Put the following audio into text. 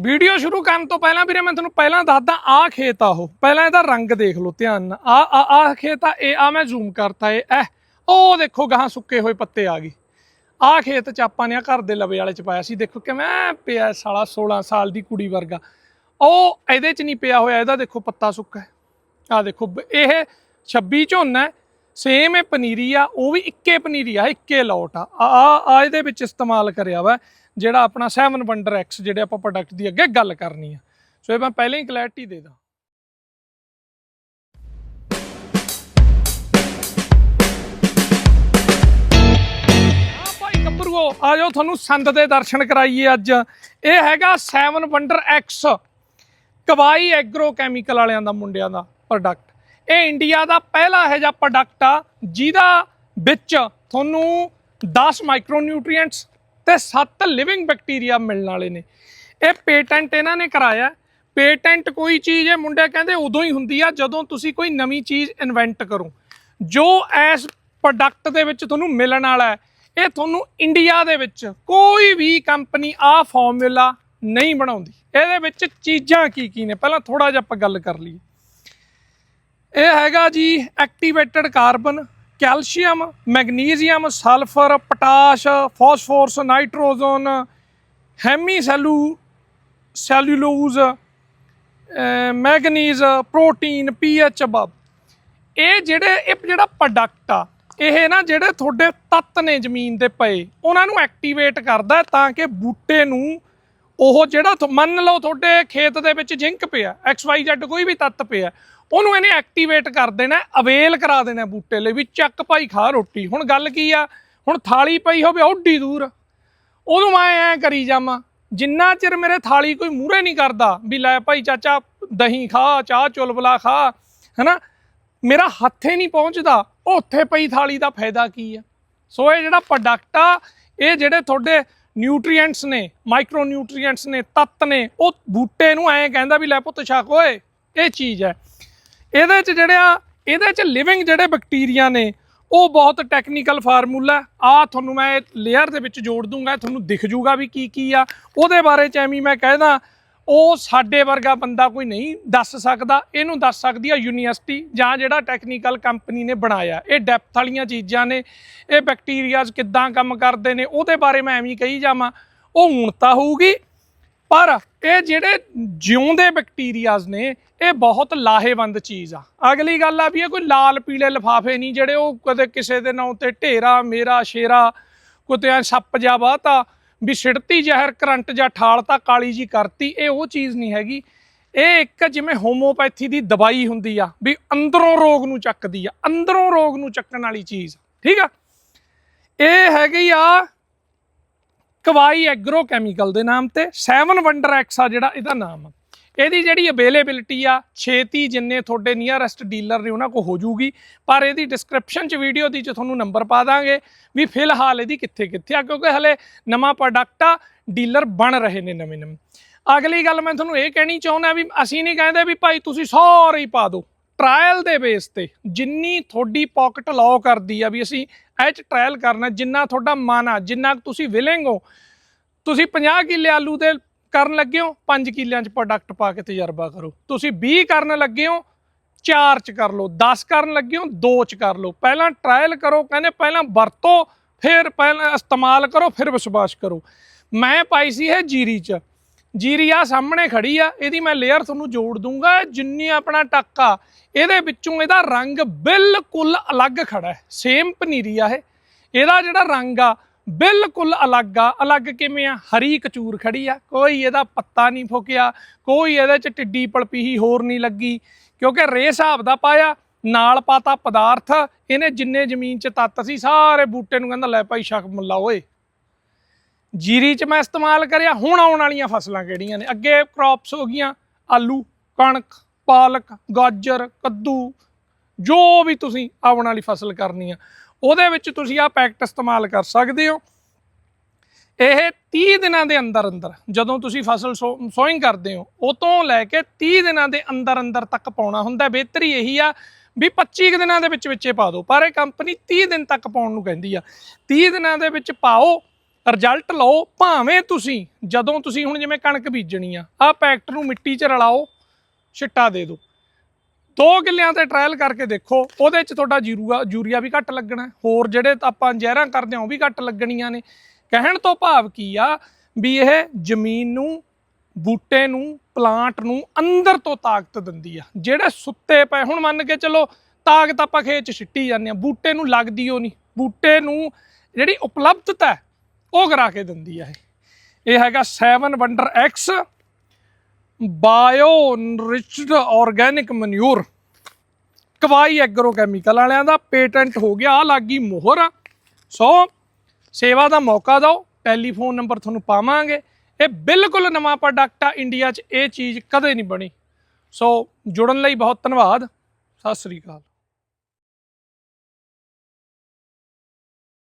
Video ਸ਼ੁਰੂ ਕਰਨ ਤੋਂ ਪਹਿਲਾਂ ਵੀਰੇ ਮੈਂ ਤੁਹਾਨੂੰ ਪਹਿਲਾਂ ਦੱਸਦਾ, ਆਹ ਖੇਤ ਆ ਉਹ। ਪਹਿਲਾਂ ਇਹਦਾ ਰੰਗ ਦੇਖ ਲਓ, ਧਿਆਨ ਨਾਲ। ਆ ਆ ਆਹ ਖੇਤ ਆ, ਇਹ ਆ ਮੈਂ ਜ਼ੂਮ ਕਰਤਾ, ਇਹ ਐ ਉਹ ਦੇਖੋ, ਗਾਹਾਂ ਸੁੱਕੇ ਹੋਏ ਪੱਤੇ ਆ ਗਏ। ਆਹ ਖੇਤ ਚ ਆਪਾਂ ਨੇ ਆ ਘਰ ਦੇ ਲਵੇ ਵਾਲੇ ਚ ਪਾਇਆ ਸੀ। ਦੇਖੋ ਕਿਵੇਂ ਪਿਆ ਸਾਲਾ 16 ਸਾਲ ਦੀ ਕੁੜੀ ਵਰਗਾ। ਉਹ ਇਹਦੇ ਚ ਨਹੀਂ ਪਿਆ ਹੋਇਆ, ਇਹਦਾ ਦੇਖੋ ਪੱਤਾ ਸੁੱਕਾ ਹੈ। ਆ ਦੇਖੋ ਇਹ 26 ਝੋਨਾ ਸੇਮ ਇਹ ਪਨੀਰੀ ਆ, ਉਹ ਵੀ ਇੱਕੇ ਪਨੀਰੀ ਆ, ਇੱਕੇ ਲੋਟ ਆ। ਆ ਆ ਇਹਦੇ ਵਿੱਚ ਇਸਤੇਮਾਲ ਕਰਿਆ ਵਾ। ਜਿਹੜਾ ਆਪਣਾ 7 ਵੰਡਰ ਐਕਸ ਜਿਹੜੇ ਆਪਾਂ ਪ੍ਰੋਡਕਟ ਦੀ ਅੱਗੇ ਗੱਲ ਕਰਨੀ ਆ। ਸੋ ਇਹ ਮੈਂ ਪਹਿਲਾਂ ਹੀ ਕਲੈਰਿਟੀ ਦੇ ਦਾਂ। ਹਾਂ ਭਾਈ ਗੱਭਰੂਓ, ਆ ਜਾਓ ਤੁਹਾਨੂੰ ਸੰਦ ਦੇ ਦਰਸ਼ਨ ਕਰਾਈਏ ਅੱਜ। ਇਹ ਹੈਗਾ 7 ਵੰਡਰ ਐਕਸ ਕਵਾਈ ਐਗਰੋ ਕੈਮੀਕਲ ਵਾਲਿਆਂ ਦਾ, ਮੁੰਡਿਆਂ ਦਾ ਪ੍ਰੋਡਕਟ ਇਹ ਇੰਡੀਆ ਦਾ ਪਹਿਲਾ ਇਹੋ ਜਿਹਾ ਪ੍ਰੋਡਕਟ ਆ, ਜਿਹਦਾ ਵਿੱਚ ਤੁਹਾਨੂੰ 10 ਮਾਈਕਰੋਨਿਊਟ੍ਰੀਐਂਟਸ ਤੇ 7 ਲਿਵਿੰਗ ਬੈਕਟੀਰੀਆ ਮਿਲਣ ਵਾਲੇ ਨੇ। ਇਹ ਪੇਟੈਂਟ ਇਹਨਾਂ ਨੇ ਕਰਾਇਆ। ਪੇਟੈਂਟ ਕੋਈ ਚੀਜ਼, ਇਹ ਮੁੰਡੇ ਕਹਿੰਦੇ ਉਦੋਂ ਹੀ ਹੁੰਦੀ ਆ, ਜਦੋਂ ਤੁਸੀਂ ਕੋਈ ਨਵੀਂ ਚੀਜ਼ ਇਨਵੈਂਟ ਕਰੋ। ਜੋ ਇਸ ਪ੍ਰੋਡਕਟ ਦੇ ਵਿੱਚ ਤੁਹਾਨੂੰ ਮਿਲਣ ਵਾਲਾ ਹੈ, ਇਹ ਤੁਹਾਨੂੰ ਇੰਡੀਆ ਦੇ ਵਿੱਚ ਕੋਈ ਵੀ ਕੰਪਨੀ ਆ ਫਾਰਮੂਲਾ ਨਹੀਂ ਬਣਾਉਂਦੀ। ਇਹਦੇ ਵਿੱਚ ਚੀਜ਼ਾਂ ਕੀ ਕੀ ਨੇ? ਪਹਿਲਾਂ ਥੋੜਾ ਜਿਹਾ ਆਪਾਂ ਗੱਲ ਕਰ ਲਈਏ। ਇਹ ਹੈਗਾ ਜੀ activated carbon calcium, magnesium, sulphur, potash, phosphorus, nitrogen hemi cellu cellulose manganese, protein pH above ਇਹ ਜਿਹੜੇ, ਇਹ ਜਿਹੜਾ ਪ੍ਰੋਡਕਟ ਆ, ਇਹ ਨਾ ਜਿਹੜੇ ਤੁਹਾਡੇ ਤੱਤ ਨੇ ਜ਼ਮੀਨ ਦੇ ਪਏ, ਉਹਨਾਂ ਨੂੰ ਐਕਟੀਵੇਟ ਕਰਦਾ ਤਾਂ ਕਿ ਬੂਟੇ ਨੂੰ ਉਹ ਜਿਹੜਾ ਮੰਨ ਲਓ ਤੁਹਾਡੇ ਖੇਤ ਦੇ ਵਿੱਚ ਜ਼ਿੰਕ ਪਿਆ XYZ ਕੋਈ ਵੀ ਤੱਤ ਪਿਆ ਉਹਨੂੰ ਇਹਨੇ ਐਕਟੀਵੇਟ ਕਰ ਦੇਣਾ ਅਵੇਲ ਕਰਾ ਦੇਣਾ ਬੂਟੇ ਲਈ ਵੀ ਚੱਕ ਭਾਈ ਖਾ ਰੋਟੀ। ਹੁਣ ਗੱਲ ਕੀ ਆ? ਹੁਣ ਥਾਲੀ ਪਈ ਹੋਵੇ ਓਡੀ ਦੂਰ। ਉਹਨੂੰ ਮੈਂ ਐ ਕਰੀ ਜਾਵਾਂ, ਜਿੰਨਾ ਚਿਰ ਮੇਰੇ ਥਾਲੀ ਕੋਈ ਮੂਹਰੇ ਨਹੀਂ ਕਰਦਾ ਵੀ ਲੈ ਭਾਈ ਚਾਚਾ, ਦਹੀਂ ਖਾ, ਚਾਹ ਚੁਲਬਲਾ ਖਾ, ਹੈਨਾ? ਮੇਰਾ ਹੱਥੇ ਨਹੀਂ ਪਹੁੰਚਦਾ ਉਹ ਉੱਥੇ ਪਈ ਥਾਲੀ ਦਾ ਫਾਇਦਾ ਕੀ ਆ? ਸੋ ਇਹ ਜਿਹੜਾ ਪ੍ਰੋਡਕਟ ਆ, ਇਹ ਜਿਹੜੇ ਤੁਹਾਡੇ ਨਿਊਟ੍ਰੀਐਂਟਸ ਨੇ ਮਾਈਕਰੋ ਨਿਊਟ੍ਰੀਐਂਟਸ ਨੇ, ਤੱਤ ਨੇ, ਉਹ ਬੂਟੇ ਨੂੰ ਐਂ ਕਹਿੰਦਾ ਵੀ ਲੈ ਪੁੱਤ ਛਕ ਓਏ, ਇਹ ਚੀਜ਼ ਹੈ। ਇਹਦੇ ਚ ਜਿਹੜਿਆ ਇਹਦੇ ਚ ਲਿਵਿੰਗ ਜਿਹੜੇ ਬੈਕਟੀਰੀਆ ਨੇ, ਉਹ ਬਹੁਤ ਟੈਕਨੀਕਲ ਫਾਰਮੂਲਾ ਆ ਤੁਹਾਨੂੰ ਮੈਂ ਲੇਅਰ ਦੇ ਵਿੱਚ ਜੋੜ ਦੂੰਗਾ, ਤੁਹਾਨੂੰ ਦਿਖ ਜੂਗਾ ਵੀ ਕੀ ਕੀ ਆ। ਉਹਦੇ ਬਾਰੇ ਚ ਐਵੇਂ ਮੈਂ ਕਹਿਦਾ ਉਹ ਸਾਡੇ ਵਰਗਾ ਬੰਦਾ ਕੋਈ ਨਹੀਂ ਦੱਸ ਸਕਦਾ। ਇਹਨੂੰ ਦੱਸ ਸਕਦੀ ਆ ਯੂਨੀਵਰਸਿਟੀ ਜਾਂ ਜਿਹੜਾ ਟੈਕਨੀਕਲ ਕੰਪਨੀ ਨੇ ਬਣਾਇਆ। ਇਹ ਡੈਪਥ ਵਾਲੀਆਂ ਚੀਜ਼ਾਂ ਨੇ, ਇਹ ਬੈਕਟੀਰੀਆਜ਼ ਕਿੱਦਾਂ ਕੰਮ ਕਰਦੇ ਨੇ, ਉਹਦੇ ਬਾਰੇ ਮੈਂ ਐਵੇਂ ਕਹੀ ਜਾਵਾਂ। ਉਹ ਹੁਣ ਤਾਂ ਹੋਊਗੀ ਪਰ ਇਹ ਜਿਹੜੇ ਜਿਉਂਦੇ ਬੈਕਟੀਰੀਆਜ਼ ਨੇ, ਇਹ ਬਹੁਤ ਲਾਹੇਵੰਦ ਚੀਜ਼ ਆ। ਅਗਲੀ ਗੱਲ ਆ ਵੀ ਇਹ ਕੋਈ ਲਾਲ ਪੀਲੇ ਲਿਫਾਫੇ ਨਹੀਂ, ਜਿਹੜੇ ਉਹ ਕਦੇ ਕਿਸੇ ਦੇ ਨਾਂ ਉੱਤੇ ਢੇਰਾ, ਮੇਰਾ, ਸ਼ੇਰਾ, ਕੁਤਿਆਂ ਐਂ ਸੱਪ ਜਾ ਬਾਤਾ ਵੀ ਛਿੜਤੀ ਜ਼ਹਿਰ, ਕਰੰਟ ਜਾਂ ਠਾਲਤਾ ਕਾਲੀ ਜੀ ਕਰਤੀ, ਇਹ ਉਹ ਚੀਜ਼ ਨਹੀਂ ਹੈਗੀ। ਇਹ ਇੱਕ ਜਿਵੇਂ ਹੋਮੋਪੈਥੀ ਦੀ ਦਵਾਈ ਹੁੰਦੀ ਆ, ਵੀ ਅੰਦਰੋਂ ਰੋਗ ਨੂੰ ਚੱਕਦੀ ਆ, ਅੰਦਰੋਂ ਰੋਗ ਨੂੰ ਚੱਕਣ ਵਾਲੀ ਚੀਜ਼ ਠੀਕ ਆ? ਇਹ ਹੈਗੀ ਆ ਕਵਾਈ ਐਗਰੋ ਕੈਮੀਕਲ ਦੇ ਨਾਮ ਤੇ 7 ਵੰਡਰ ਐਕਸ ਆ ਜਿਹੜਾ ਇਹਦਾ ਨਾਮ। ਆ ਇਹਦੀ ਜਿਹੜੀ ਅਵੇਲੇਬਿਲਿਟੀ ਆ, ਛੇਤੀ ਜਿੰਨੇ ਤੁਹਾਡੇ ਨੀਅਰੈਸਟ ਡੀਲਰ ਨੇ ਉਹਨਾਂ ਕੋ ਹੋ ਜੂਗੀ। ਪਰ ਇਹਦੀ ਡਿਸਕ੍ਰਿਪਸ਼ਨ ਚ ਵੀਡੀਓ ਦੀ ਚ ਤੁਹਾਨੂੰ ਨੰਬਰ ਪਾ ਦਾਂਗੇ ਵੀ ਫਿਲਹਾਲ ਇਹਦੀ ਕਿੱਥੇ ਕਿੱਥੇ ਆ, ਕਿਉਂਕਿ ਹਲੇ ਨਵਾਂ ਪ੍ਰੋਡਕਟ ਆ ਡੀਲਰ ਬਣ ਰਹੇ ਨੇ ਨਵੇਂ ਨਵੇਂ। ਅਗਲੀ ਗੱਲ ਮੈਂ ਤੁਹਾਨੂੰ ਇਹ ਕਹਿਣੀ ਚਾਹੁੰਦਾ ਵੀ ਅਸੀਂ ਨਹੀਂ ਕਹਿੰਦੇ ਵੀ ਭਾਈ ਤੁਸੀਂ ਸਾਰੇ ਹੀ ਪਾ ਦਿਓ। ਟ੍ਰਾਇਲ ਦੇ ਬੇਸ ਤੇ ਜਿੰਨੀ ਤੁਹਾਡੀ ਪਾਕਟ ਲਾਓ ਕਰਦੀ ਆ ਵੀ ਅਸੀਂ ਇਹ ਚ ਟ੍ਰਾਇਲ ਕਰਨਾ, ਜਿੰਨਾ ਤੁਹਾਡਾ ਮਨ ਆ, ਜਿੰਨਾ ਕੁ ਤੁਸੀਂ ਵਿਲਿੰਗ ਹੋ, ਤੁਸੀਂ 50 ਕਿੱਲੇ ਆਲੂ ਦੇ ਕਰਨ ਲੱਗੇ ਹੋ 5 ਕਿੱਲਿਆਂ ਚ ਪ੍ਰੋਡਕਟ ਪਾ ਕੇ ਤਜਰਬਾ ਕਰੋ। ਤੁਸੀਂ 20 ਕਰਨ ਲੱਗੇ ਹੋ 4 ਚ ਕਰ ਲਓ 10 ਕਰਨ ਲੱਗੇ ਹੋ 2 ਚ ਕਰ ਲਓ। ਪਹਿਲਾਂ ਟ੍ਰਾਇਲ ਕਰੋ, ਕਹਿੰਦੇ ਪਹਿਲਾਂ ਵਰਤੋ, ਫਿਰ ਪਹਿਲਾਂ ਇਸਤੇਮਾਲ ਕਰੋ, ਫਿਰ ਵਿਸ਼ਵਾਸ ਕਰੋ। ਮੈਂ ਪਾਈ ਸੀ ਇਹ ਜੀਰੀ ਚ। ਜੀਰੀ ਆ ਸਾਹਮਣੇ ਖੜੀ ਆ, ਇਹਦੀ ਮੈਂ ਲੇਅਰ ਤੁਹਾਨੂੰ ਜੋੜ ਦੂੰਗਾ, ਜਿੰਨੀ ਆਪਣਾ ਟੱਕਾ ਇਹਦੇ ਵਿੱਚੋਂ ਇਹਦਾ ਰੰਗ ਬਿਲਕੁਲ ਅਲੱਗ ਖੜਾ ਹੈ ਸੇਮ ਪਨੀਰੀ ਆ ਇਹ। ਇਹਦਾ ਜਿਹੜਾ ਰੰਗ ਆ, ਬਿਲਕੁਲ ਅਲੱਗ ਆ, ਅਲੱਗ ਕਿਵੇਂ ਆ? ਹਰੀ ਕਚੂਰ ਖੜੀ ਆ, ਕੋਈ ਇਹਦਾ ਪੱਤਾ ਨਹੀਂ ਫੁਕਿਆ, ਕੋਈ ਇਹਦੇ ਚ ਟਿੱਡੀ ਪਲਪੀਹੀ ਹੋਰ ਨਹੀਂ ਲੱਗੀ, ਕਿਉਂਕਿ ਰੇ ਹਿਸਾਬ ਦਾ ਪਾਇਆ, ਨਾਲ ਪਾਤਾ ਪਦਾਰਥ, ਇਹਨੇ ਜਿੰਨੇ ਜ਼ਮੀਨ ਚ ਤੱਤ ਸੀ, ਸਾਰੇ ਬੂਟੇ ਨੂੰ ਕਹਿੰਦਾ, ਲੈ ਭਾਈ ਸ਼ੱਕ ਮੁੱਲਾ ਓਏ। ਜੀਰੀ ਚ ਮੈਂ ਇਸਤੇਮਾਲ ਕਰਿਆ, ਹੁਣ ਆਉਣ ਵਾਲੀਆਂ ਫਸਲਾਂ ਕਿਹੜੀਆਂ ਨੇ? ਅੱਗੇ ਕ੍ਰੌਪਸ ਹੋ ਗਈਆਂ, ਆਲੂ, ਕਣਕ, ਪਾਲਕ, ਗਾਜਰ, ਕੱਦੂ, ਜੋ ਵੀ ਤੁਸੀਂ ਆਉਣ ਵਾਲੀ ਫਸਲ ਕਰਨੀ ਆ, ਉਹਦੇ ਵਿੱਚ ਤੁਸੀਂ ਆ ਪੈਕਟ ਇਸਤੇਮਾਲ ਕਰ ਸਕਦੇ ਹੋ। ਇਹ 30 ਦਿਨਾਂ ਦੇ ਅੰਦਰ ਅੰਦਰ ਜਦੋਂ ਤੁਸੀਂ ਫਸਲ ਸੋਇੰਗ ਕਰਦੇ ਹੋ ਉਹ ਤੋਂ ਲੈ ਕੇ 30 ਦਿਨਾਂ ਦੇ ਅੰਦਰ ਅੰਦਰ ਤੱਕ ਪਾਉਣਾ ਹੁੰਦਾ। ਬਿਹਤਰੀ ਇਹੀ ਆ ਵੀ 25 ਕੁ ਦਿਨਾਂ ਦੇ ਵਿੱਚ ਵਿੱਚੇ ਪਾ ਦਿਓ, ਪਰ ਇਹ ਕੰਪਨੀ 30 ਦਿਨ ਤੱਕ ਪਾਉਣ ਨੂੰ ਕਹਿੰਦੀ ਆ। 30 ਦਿਨਾਂ ਦੇ ਵਿੱਚ ਪਾਓ ਰਿਜ਼ਲਟ ਲਓ ਭਾਵੇਂ ਤੁਸੀਂ, ਜਦੋਂ ਤੁਸੀਂ ਹੁਣ ਜਿਵੇਂ ਕਣਕ ਬੀਜਣੀ ਆ ਆ ਪੈਕਟ ਨੂੰ ਮਿੱਟੀ 'ਚ ਰਲਾਓ, ਛਿੱਟਾ ਦੇ ਦਿਓ। ਦੋ ਕਿੱਲਿਆਂ ਤੇ ਟ੍ਰਾਇਲ ਕਰਕੇ ਦੇਖੋ, ਉਹਦੇ 'ਚ ਤੁਹਾਡਾ ਜੀਰੂਆ, ਯੂਰੀਆ ਵੀ ਘੱਟ ਲੱਗਣਾ ਹੋਰ ਜਿਹੜੇ ਆਪਾਂ ਜ਼ਹਿਰਾਂ ਕਰਦੇ ਹਾਂ, ਉਹ ਵੀ ਘੱਟ ਲੱਗਣੀਆਂ ਨੇ। ਕਹਿਣ ਤੋਂ ਭਾਵ ਕੀ ਆ, ਵੀ ਇਹ ਜ਼ਮੀਨ ਨੂੰ, ਬੂਟੇ ਨੂੰ ਪਲਾਂਟ ਨੂੰ ਅੰਦਰ ਤੋਂ ਤਾਕਤ ਦਿੰਦੀ ਆ। ਜਿਹੜੇ ਸੁੱਤੇ ਪਏ, ਹੁਣ ਮੰਨ ਕੇ ਚਲੋ, ਤਾਕਤ ਆਪਾਂ ਖੇਤ 'ਚ ਛਿੱਟੀ ਜਾਂਦੇ ਆ ਬੂਟੇ ਨੂੰ ਲੱਗਦੀ ਉਹ ਨਹੀਂ। ਬੂਟੇ ਨੂੰ ਜਿਹੜੀ ਉਪਲਬਧਤਾ ਉਹ ਕਰਾ ਕੇ ਦਿੰਦੀ ਆ ਇਹ। ਇਹ ਹੈਗਾ 7 wonder X bio riched organic manure. ਕਵਾਈ agro chemical ਵਾਲਿਆਂ ਦਾ ਪੇਟੈਂਟ ਹੋ ਗਿਆ ਆ ਲੱਗੀ ਮੋਹਰ। ਸੋ ਸੇਵਾ ਦਾ ਮੌਕਾ ਦਿਓ, ਟੈਲੀਫੋਨ ਨੰਬਰ ਤੁਹਾਨੂੰ ਪਾਵਾਂਗੇ। ਇਹ ਬਿਲਕੁਲ ਨਵਾਂ ਪ੍ਰੋਡਕਟ ਆ, ਇੰਡੀਆ 'ਚ ਇਹ ਚੀਜ਼ ਕਦੇ ਨਹੀਂ ਬਣੀ। ਸੋ ਜੁੜਨ ਲਈ ਬਹੁਤ ਧੰਨਵਾਦ, ਸਤਿ ਸ੍ਰੀ ਅਕਾਲ।